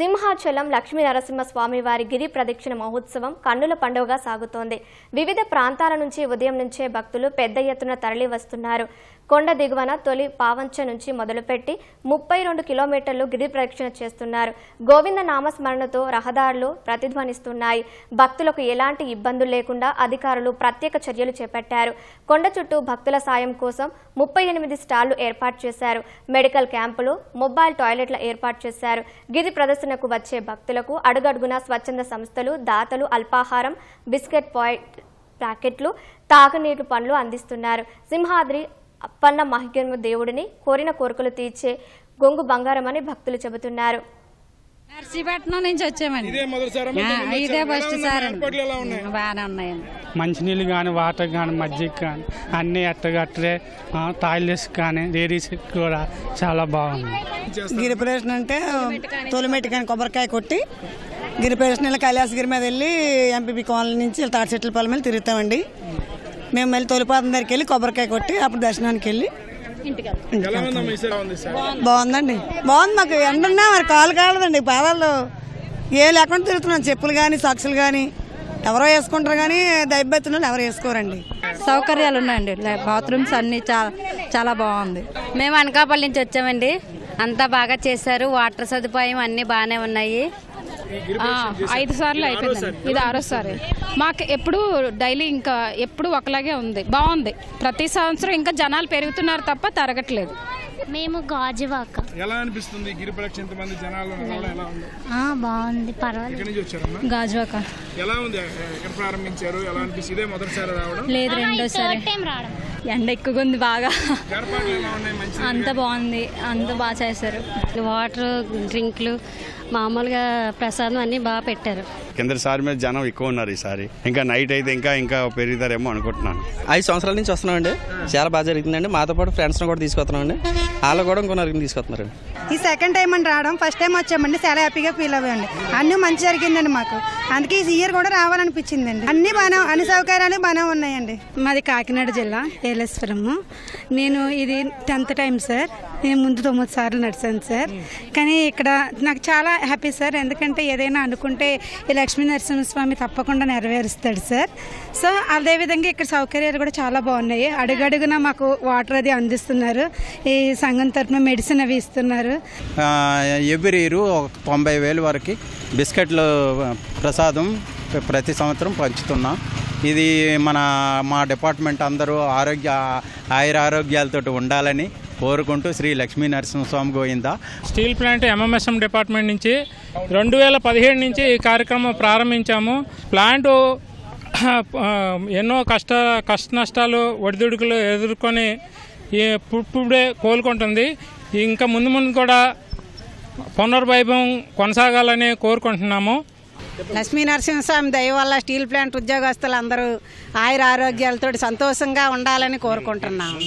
సింహాచలం లక్ష్మీ నరసింహస్వామి వారి గిరి ప్రదక్షిణ మహోత్సవం కన్నుల పండుగగా సాగుతోంది. వివిధ ప్రాంతాల నుంచి ఉదయం నుంచే భక్తులు పెద్ద ఎత్తున తరలి వస్తున్నారు కొండ దిగువన తొలి పావంచ నుంచి మొదలుపెట్టి ముప్పై రెండు కిలోమీటర్లు గిరి ప్రదక్షిణ చేస్తున్నారు. గోవింద నామస్మరణతో రహదారులు ప్రతిధ్వనిస్తున్నాయి. భక్తులకు ఎలాంటి ఇబ్బందులు లేకుండా అధికారులు ప్రత్యేక చర్యలు చేపట్టారు. కొండ చుట్టూ భక్తుల సాయం కోసం ముప్పై ఎనిమిది స్టాళ్ళు ఏర్పాటు చేశారు. మెడికల్ క్యాంపులు మొబైల్ టాయిలెట్ల ఏర్పాటు చేశారు. గిరి ప్రదర్శనకు వచ్చే భక్తులకు అడుగడుగునా స్వచ్ఛంద సంస్థలు దాతలు అల్పాహారం బిస్కెట్ పాయింట్ ప్యాకెట్లు తాగునీటి పండ్లు అందిస్తున్నారు. సింహాద్రి అప్పన్న మహిగమ్మ దేవుడిని కోరిన కోరికలు తీర్చే గొంగు బంగారం అని భక్తులు చెబుతున్నారు. నర్సీపట్నం నుంచి వచ్చామండి. ఇదే ఫస్ట్ సార్. బాగానే ఉన్నాయండి మంచినీళ్ళు కానీ వాటర్ కానీ మజ్జిగ కానీ అన్నీ ఎట్టగట్లే టాయిలెట్స్ కానీ లేడీస్ కూడా చాలా బాగుంది గిరి ప్రదర్శన అంటే తొలిమెట్టి కానీ కొబ్బరికాయ కొట్టి గిరి ప్రదర్శన ఇలా కైలాసగిరి మీద వెళ్ళి ఎంపీపీ కాలనీ నుంచి తాటి చెట్ల పొలం వెళ్ళి తిరుగుతామండి. మేము మళ్ళీ తొలిపాదం దగ్గరికి వెళ్ళి కొబ్బరికాయ కొట్టి అప్పుడు దర్శనానికి వెళ్ళి. ఎలా ఉందమ్మా ఈసారి ఉంది సార్. బాగుందండి. బాగుంది మాకు. ఎండున్నా మరి కాలు కాలదండి. పాదాలు ఏ లేకుండా తిరుగుతున్నాం. చెప్పులు కానీ సాక్సులు కానీ ఎవరో వేసుకుంటారు కానీ దైబెత్తున ఎవరు వేసుకోరండి. సౌకర్యాలు ఉన్నాయండి. బాత్రూమ్స్ అన్ని చాలా చాలా బాగుంది. మేము అనకాపల్లి నుంచి వచ్చామండి. అంతా బాగా చేశారు. వాటర్ సదుపాయం అన్నీ బాగానే ఉన్నాయి. ఐదు సార్లు అయిపోయిందండి. ఇది ఆరోసారి మాకు ఎప్పుడు డైలీ ఇంకా ఎప్పుడు ఒకలాగే ఉంది. బాగుంది. ప్రతి సంవత్సరం ఇంకా జనాలు పెరుగుతున్నారు తప్ప తరగట్లేదు. మేము గాజువాక. ఎలా అనిపిస్తుంది గిరి ప్రదక్షిణ ఇంతమంది జనాలు ఎలా ఉంది ఆ, బాగుంది. పర్వాలేదు. గాజువాక. ఎలా ఉంది? ఎక్కడ ప్రారంభించారు? ఎలా అనిపిస్తుంది? ఇదే మొదటిసారి రావడం? లేదు థర్డ్ టైం రావడం. ఎండ ఎక్కువగా ఉంది బాగా. ఏర్పాట్లు ఎలా ఉన్నాయి? మంచి అంత బాగుంది. అంత బాగా చేశారు. వాటర్ డ్రింక్లు మామూలుగా ప్రసాదం అన్నీ బాగా పెట్టారు. కిందసారి మీద జనం ఎక్కువ ఉన్నారు ఈసారి. ఇంకా నైట్ అయితే ఇంకా ఇంకా పెరుగుతారేమో అనుకుంటున్నాను. ఐదు సంవత్సరాల నుంచి వస్తున్నామండి. చాలా బాగా జరుగుతుందండి. మాతో పాటు ఫ్రెండ్స్ని కూడా తీసుకొస్తున్నామండి. వాళ్ళు కూడా ఇంకో నలుగురిని తీసుకొస్తున్నారండి. ఈ సెకండ్ టైం అని రావడం ఫస్ట్ టైం వచ్చామండి. చాలా హ్యాపీగా ఫీల్ అవ్వండి అన్ని మంచి జరిగిందండి మాకు. అందుకే ఈ ఇయర్ కూడా రావాలనిపించిందండి. అన్ని బాగా అన్ని సౌకర్యాలు బాగానే ఉన్నాయండి. మాది కాకినాడ జిల్లా ఏలేశ్వరము నేను ఇది టెన్త్ టైం సార్ నేను ముందు తొమ్మిది సార్లు నడిచాను సార్ కానీ ఇక్కడ నాకు చాలా హ్యాపీ సార్ ఎందుకంటే ఏదైనా అనుకుంటే ఈ లక్ష్మీ నరసింహస్వామి తప్పకుండా నెరవేరుస్తాడు సార్ సో అదేవిధంగా ఇక్కడ సౌకర్యాలు కూడా చాలా బాగున్నాయి. అడుగడుగున మాకు వాటర్ అది అందిస్తున్నారు. ఈ సంఘం తరఫున మెడిసిన్ అవి ఇస్తున్నారు. ఎవ్రీ ఇయర్ ఒక తొంభై వేలు వరకు బిస్కెట్లు ప్రసాదం ప్రతి సంవత్సరం పంచుతున్నాం. ఇది మన మా డిపార్ట్మెంట్ అందరూ ఆరోగ్య ఆయుర ఆరోగ్యాలతో ఉండాలని కోరుకుంటూ Shri Lakshmi Narasimhaswamy Govinda steel plant MMSM department నుంచి రెండు వేల పదిహేడు నుంచి ఈ కార్యక్రమం ప్రారంభించాము. ప్లాంట్ ఎన్నో కష్ట కష్ట నష్టాలు ఒడిదుడుకులు ఎదుర్కొని ఈ ఇప్పుడే కోలుకుంటుంది. ఇంకా ముందు ముందు కూడా పునర్వైభవం కొనసాగాలని కోరుకుంటున్నాము. లక్ష్మీ నరసింహస్వామి దయ వల్ల స్టీల్ ప్లాంట్ ఉద్యోగస్తులు అందరూ ఆయుర ఆరోగ్యాలతో సంతోషంగా ఉండాలని కోరుకుంటున్నాము